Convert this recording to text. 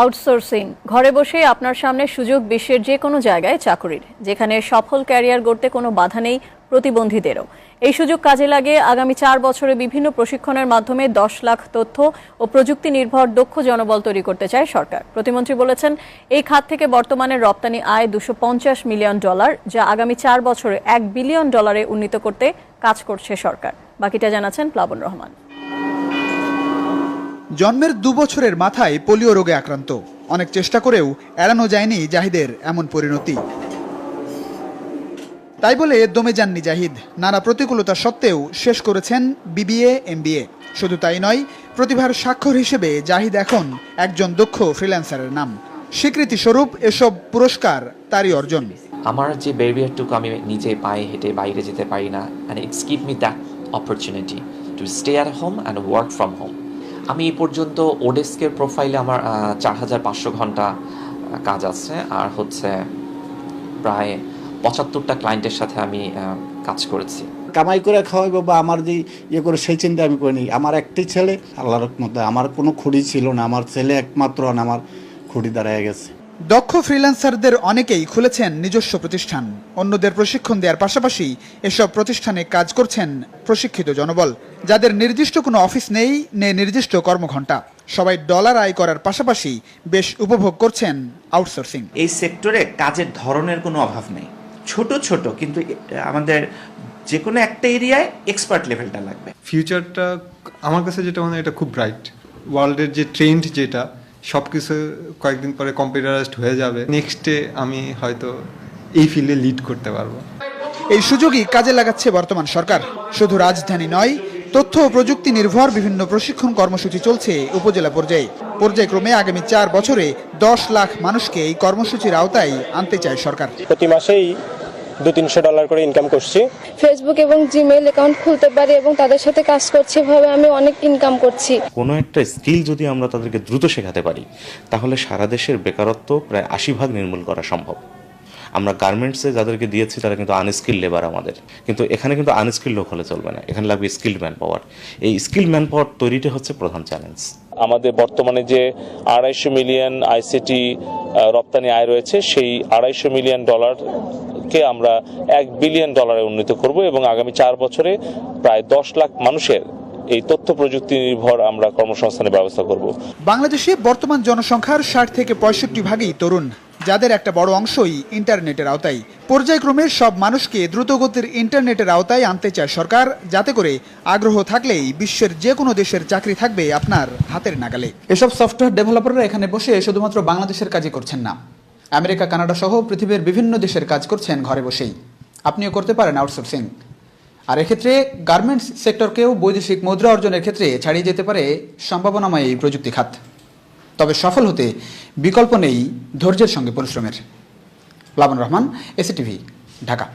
Outsourcing. ঘরে বসে আপনার সামনে সুযোগ বিশ্বের যে কোনো জায়গায় চাকরির, যেখানে সফল ক্যারিয়ার গড়তে কোনো বাধা নেই প্রতিবন্ধীদেরও। এই সুযোগ কাজে লাগে আগামী চার বছরে বিভিন্ন প্রশিক্ষণের মাধ্যমে দশ লাখ তথ্য ও প্রযুক্তি নির্ভর দক্ষ জনবল তৈরি করতে চায় সরকার। প্রতিমন্ত্রী বলেছেন, এই খাত থেকে বর্তমানে রপ্তানি আয় দুশো মিলিয়ন ডলার, যা আগামী চার বছরে এক বিলিয়ন ডলারে উন্নীত করতে কাজ করছে সরকার। বাকিটা জানাচ্ছেন প্লাবন রহমান। জন্মের দু বছরের মাথায় পোলিও রোগে আক্রান্ত। অনেক চেষ্টা করেও এড়ানো যায়নি জাহিদের এমন পরিণতি। তাই বলে দমে যাননি জাহিদ। নানা প্রতিকূলতা সত্ত্বেও শেষ করেছেন বিবিএ, এমবিএ। শুধু তাই নয়, প্রতিভার স্বাক্ষর হিসেবে জাহিদ এখন একজন দক্ষ ফ্রিল্যান্সারের নাম। স্বীকৃতি স্বরূপ এসব পুরস্কার তারই অর্জন। আমার যে ব্যারিয়ারটুকু আমি নিজে পায়ে হেঁটে বাইরে যেতে পারি না and opportunity to stay home and work from home আমি এই পর্যন্ত ওডেস্কের প্রোফাইলে আমার চার হাজার পাঁচশো ঘণ্টা কাজ আছে। আর হচ্ছে প্রায় পঁচাত্তরটা ক্লায়েন্টের সাথে আমি কাজ করেছি। কামাই করে খাওয়াইবো বা আমার যে ইয়ে করে, সেই চিন্তা আমি করিনি। আমার একটি ছেলে, আল্লাহর মধ্যে আমার কোনো খুঁড়ি ছিল না। আমার ছেলে একমাত্র আমার খুঁড়ি দাঁড়ায় গেছে। দক্ষ ফ্রিল্যান্সারদের অনেকেই খুলেছেন নিজস্ব প্রতিষ্ঠান। অন্যদের প্রশিক্ষণ দেওয়ার পাশাপাশি এসব প্রতিষ্ঠানে কাজ করছেন প্রশিক্ষিত জনবল। যাদের নির্দিষ্ট কোনো অফিস নেই নে নির্দিষ্ট কর্মঘণ্টা। সবাই ডলার আয় করার পাশাপাশি বেশ উপভোগ করছেন আউটসোর্সিং। এই সেক্টরে কাজের ধরনের কোনো অভাব নেই। ছোট ছোট কিন্তু আমাদের যে কোনো একটা এরিয়ায় এক্সপার্ট লেভেলটা লাগবে। ফিউচারটা আমার কাছে যেটা মনে হয় এটা খুব ব্রাইট ওয়ার্ল্ডের যে ট্রেন্ড যেটা সব কিছু কয়েকদিন পরে কম্পিউটারাইজড হয়ে যাবে। নেক্সটে আমি হয়তো এই ফিল্ডে লিড করতে পারব। এই সুযোগই কাজে লাগাচ্ছে বর্তমান সরকার। শুধু রাজধানী নয় তথ্য ও প্রযুক্তি নির্ভর বিভিন্ন প্রশিক্ষণ কর্মসূচি চলছে উপজেলা পর্যায়ে। পর্যায়ক্রমে আগামী চার বছরে দশ লাখ মানুষকে এই কর্মসূচির আওতায় আনতে চায় সরকার। প্রতি মাসেই দু তিনশো ডলার করে ইনকাম করছি। ফেসবুক এবং জিমেইল অ্যাকাউন্ট খুলতে পারি এবং তাদের সাথে কাজ করছি এভাবে আমি অনেক ইনকাম করছি। কোনো একটা স্কিল যদি আমরা তাদেরকে দ্রুত শেখাতে পারি তাহলে সারা দেশের বেকারত্ব প্রায় আশি ভাগ নির্মূল করা সম্ভব। আমরা গার্মেন্টসে যাদেরকে দিয়েছি তারা কিন্তু আনস্কিল লেবার আমাদের। কিন্তু এখানে কিন্তু আনস্কিল লোক হলে চলবে না। এখানে লাগবে স্কিল্ড ম্যান পাওয়ার এই স্কিল ম্যান পাওয়ার তৈরিটা হচ্ছে প্রধান চ্যালেঞ্জ আমাদের বর্তমানে যে আড়াইশো মিলিয়ন আইসিটি রপ্তানি আয় রয়েছে সেই আড়াইশো মিলিয়ন ডলারকে আমরা এক বিলিয়ন ডলারে উন্নীত করব এবং আগামী চার বছরে প্রায় দশ লাখ মানুষের এই তথ্য প্রযুক্তি নির্ভর আমরা কর্মসংস্থানের ব্যবস্থা করব। বাংলাদেশে বর্তমান জনসংখ্যার ষাট থেকে পঁয়ষট্টি ভাগই তরুণ যাদের একটা বড় অংশই ইন্টারনেটের আওতায়। পর্যায়ক্রমে সব মানুষকে দ্রুতগতির ইন্টারনেটের আওতায় আনতে চায় সরকার যাতে করে আগ্রহ থাকলেই বিশ্বের যে কোনো দেশের চাকরি থাকবে আপনার হাতের নাগালে। এসব সফটওয়্যার ডেভেলপাররা এখানে বসে শুধুমাত্র বাংলাদেশের কাজই করছেন না। আমেরিকা, কানাডা সহ পৃথিবীর বিভিন্ন দেশের কাজ করছেন ঘরে বসেই। আপনিও করতে পারেন আউটসোর্সিং। আর এক্ষেত্রে গার্মেন্টস সেক্টরকেও বৈদেশিক মুদ্রা অর্জনের ক্ষেত্রে ছাড়িয়ে যেতে পারে সম্ভাবনাময় এই প্রযুক্তি খাত। তবে সফল হতে বিকল্প নেই ধৈর্যের সঙ্গে পরিশ্রমের। প্লাবন রহমান, এসিটিভি, ঢাকা।